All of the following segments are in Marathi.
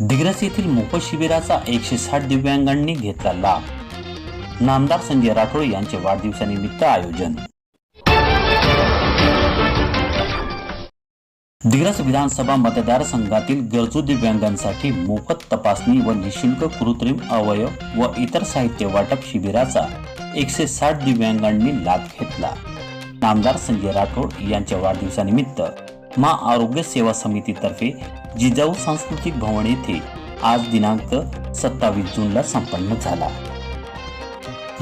दिग्रस येथील मोफत शिबिराचा एकशे साठ दिव्यांगांनी घेतला लाभ. नामदार संजय राठोड यांचे वाढदिवसानिमित्त आयोजन. दिग्रस विधानसभा मतदारसंघातील गरजू दिव्यांगांसाठी मोफत तपासणी व निशुल्क कृत्रिम अवयव व इतर साहित्य वाटप शिबिराचा एकशे साठ दिव्यांगांनी लाभ घेतला. नामदार संजय राठोड यांच्या वाढदिवसानिमित्त मा आरोग्य सेवा समितीतर्फे जिजाऊ सांस्कृतिक भवन येथे आज दिनांक सत्तावीस जूनला संपन्न झाला.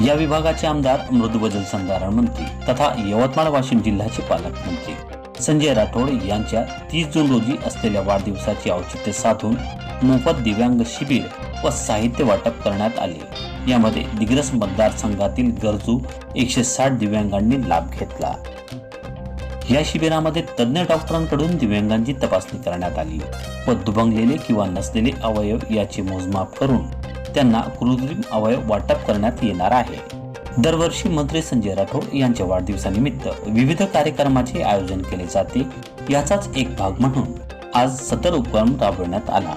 या विभागाचे आमदार मृदुबदल संधारण मंत्री तथा यवतमाळ वाशिम जिल्ह्याचे पालकमंत्री संजय राठोड यांच्या तीस जून रोजी असलेल्या वाढदिवसाचे औचित्य साधून मोफत दिव्यांग शिबिर व साहित्य वाटप करण्यात आले. यामध्ये दिग्रस मतदारसंघातील गरजू एकशे साठ दिव्यांगांनी लाभ घेतला. या शिबिरामध्ये तज्ज्ञ डॉक्टरांकडून दिव्यांगांची तपासणी करण्यात आली. व दुभंगलेले किंवा नसलेले अवयव याचे मोजमाप करून त्यांना कृत्रिम अवयव वाटप करण्यात येणार आहे. दरवर्षी मंत्री संजय राठोड यांच्या वाढदिवसानिमित्त विविध कार्यक्रमाचे आयोजन केले जाते. याचाच एक भाग म्हणून आज सतर उपक्रम राबवण्यात आला.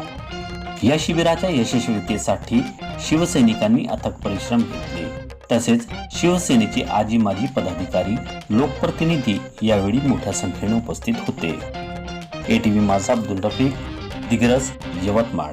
या शिबिराच्या यशस्वीतेसाठी शिवसैनिकांनी अथक परिश्रम घेतले. तसेच शिवसेनेचे आजी माजी पदाधिकारी लोकप्रतिनिधी यावेळी मोठ्या संख्येने उपस्थित होते. एटीव्ही माझा अब्दुल रफीक दिग्रस यवतमाळ.